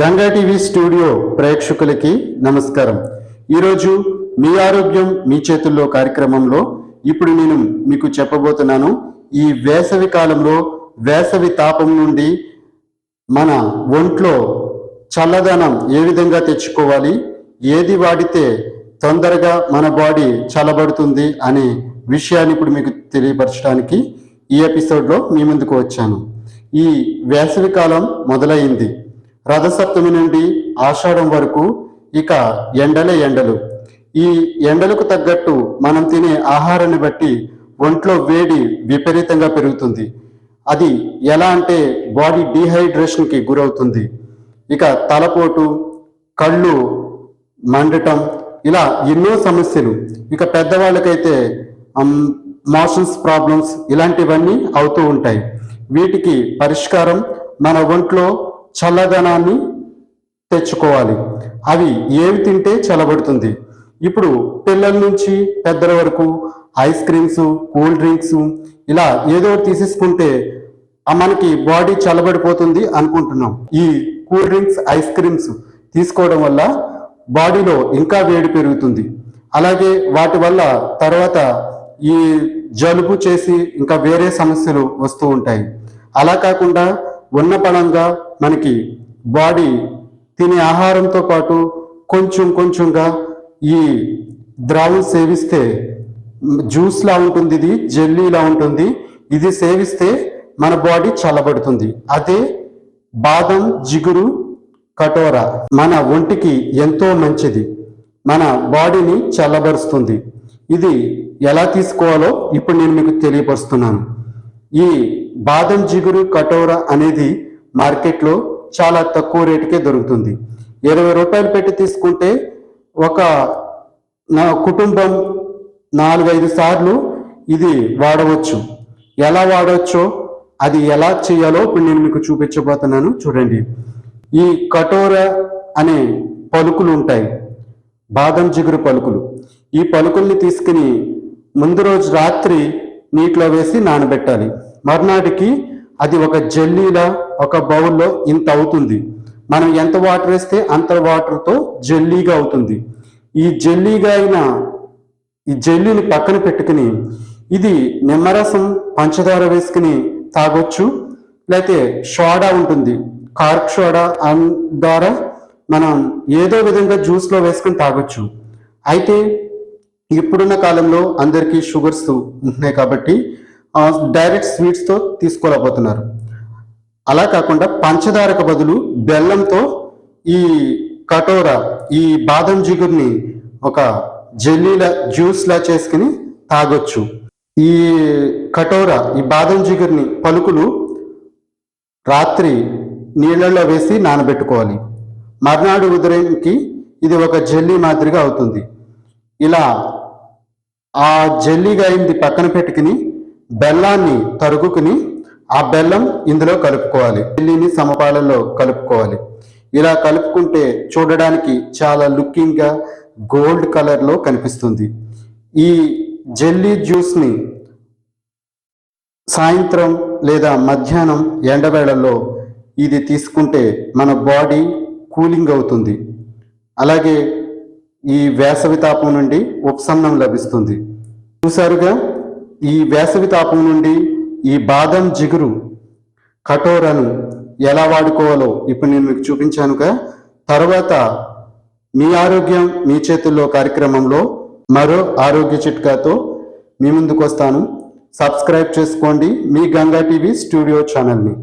Ganga TV studio ప్రేక్షకులకి నమస్కారం. ఈరోజు మీ ఆరోగ్యం మీ చేతుల్లో కార్యక్రమంలో ఇప్పుడు నేను మీకు చెప్పబోతున్నాను. ఈ వేసవి కాలంలో వేసవి తాపం నుండి మన ఒంట్లో చల్లదనం ఏ విధంగా తెచ్చుకోవాలి ఏది వాడితే తొందరగా మన బాడీ చల్లబడుతుంది అనే విషయాన్ని ఇప్పుడు మీకు తెలియపరచడానికి ఈ ఎపిసోడ్లో మీ ముందుకు వచ్చాను. ఈ వేసవి కాలం మొదలైంది. రథసప్తమి నుండి ఆషాఢం వరకు ఇక ఎండలే ఎండలు. ఈ ఎండలకు తగ్గట్టు మనం తినే ఆహారాన్ని బట్టి ఒంట్లో వేడి విపరీతంగా పెరుగుతుంది. అది ఎలా అంటే బాడీ డీహైడ్రేషన్కి గురవుతుంది. ఇక తలపోటు కళ్ళు మండటం ఇలా ఎన్నో సమస్యలు. ఇక పెద్దవాళ్ళకైతే మోషన్స్ ప్రాబ్లమ్స్ ఇలాంటివన్నీ అవుతూ ఉంటాయి. వీటికి పరిష్కారం మన ఒంట్లో చల్లదనాన్ని తెచ్చుకోవాలి. అవి ఏవి తింటే చల్లబడుతుంది? ఇప్పుడు పిల్లల నుంచి పెద్దల వరకు ఐస్ క్రీమ్స్ కూల్ డ్రింక్స్ ఇలా ఏదో తీసేసుకుంటే మనకి బాడీ చల్లబడిపోతుంది అనుకుంటున్నాం. ఈ కూల్ డ్రింక్స్ ఐస్ క్రీమ్స్ తీసుకోవడం వల్ల బాడీలో ఇంకా వేడి పెరుగుతుంది. అలాగే వాటి వల్ల తర్వాత ఈ జలుబు చేసి ఇంకా వేరే సమస్యలు వస్తూ ఉంటాయి. అలా కాకుండా ఉన్న పడంగా మనకి బాడీ తినే ఆహారంతో పాటు కొంచెం కొంచెంగా ఈ ద్రావం సేవిస్తే జ్యూస్లా ఉంటుంది ఇది జెల్లీలా ఉంటుంది. ఇది సేవిస్తే మన బాడీ చల్లబడుతుంది. అదే బాదం జిగురు కటోర మన ఒంటికి ఎంతో మంచిది. మన బాడీని చల్లబరుస్తుంది. ఇది ఎలా తీసుకోవాలో ఇప్పుడు నేను మీకు తెలియపరుస్తున్నాను. ఈ బాదం జిగురు కటోర అనేది మార్కెట్లో చాలా తక్కువ రేటుకే దొరుకుతుంది. ఇరవై రూపాయలు పెట్టి తీసుకుంటే ఒక నా కుటుంబం నాలుగైదు సార్లు ఇది వాడవచ్చు. ఎలా వాడవచ్చో అది ఎలా చేయాలో ఇప్పుడు నేను మీకు చూపించబోతున్నాను చూడండి. ఈ కటోర అనే పలుకులు ఉంటాయి. బాదం జిగురు పలుకులు. ఈ పలుకుల్ని తీసుకుని ముందు రోజు రాత్రి నీటిలో వేసి నానబెట్టాలి. మర్నాటికి అది ఒక జల్లీలా ఒక బౌల్లో ఇంత అవుతుంది. మనం ఎంత వాటర్ వేస్తే అంత వాటర్తో జల్లీగా అవుతుంది. ఈ జెల్లీగా అయిన ఈ జెల్లీని పక్కన పెట్టుకుని ఇది నిమ్మరసం పంచదార వేసుకుని తాగొచ్చు. లేకపోతే సోడా ఉంటుంది. కార్క్ సోడా అన్ ద్వారా మనం ఏదో విధంగా జ్యూస్లో వేసుకుని తాగొచ్చు. అయితే ఇప్పుడున్న కాలంలో అందరికీ షుగర్స్ ఉంటున్నాయి కాబట్టి డైరెక్ట్ స్వీట్స్తో తీసుకోలేకపోతున్నారు. అలా కాకుండా పంచదారకు బదులు బెల్లంతో ఈ కటోర ఈ బాదం జిగుర్ని ఒక జెల్లీలా జ్యూస్లా చేసుకుని తాగొచ్చు. ఈ కటోర ఈ బాదం జిగుర్ని పలుకులు రాత్రి నీళ్ళల్లో వేసి నానబెట్టుకోవాలి. మర్నాడు ఉదయంకి ఇది ఒక జెల్లీ మాదిరిగా అవుతుంది. ఇలా ఆ జెల్లీగా అయింది పక్కన పెట్టుకుని బెల్లాన్ని తరుగుకుని ఆ బెల్లం ఇందులో కలుపుకోవాలి. జెల్లీని సమపాలలో కలుపుకోవాలి. ఇలా కలుపుకుంటే చూడడానికి చాలా లుక్కింగ్గా గోల్డ్ కలర్లో కనిపిస్తుంది. ఈ జెల్లీ జ్యూస్ని సాయంత్రం లేదా మధ్యాహ్నం ఎండవేళల్లో ఇది తీసుకుంటే మన బాడీ కూలింగ్ అవుతుంది. అలాగే ఈ వేసవి తాపం నుండి ఉపశమనం లభిస్తుంది. చూసారుగా ఈ వేసవి తాపం నుండి ఈ బాదం జిగురు కటోరను ఎలా వాడుకోవాలో ఇప్పుడు నేను మీకు చూపించానుగా. తర్వాత మీ ఆరోగ్యం మీ చేతుల్లో కార్యక్రమంలో మరో ఆరోగ్య చిట్కాతో మీ ముందుకు వస్తాను సబ్స్క్రైబ్ చేసుకోండి మీ గంగా టీవీ స్టూడియో ఛానల్ని.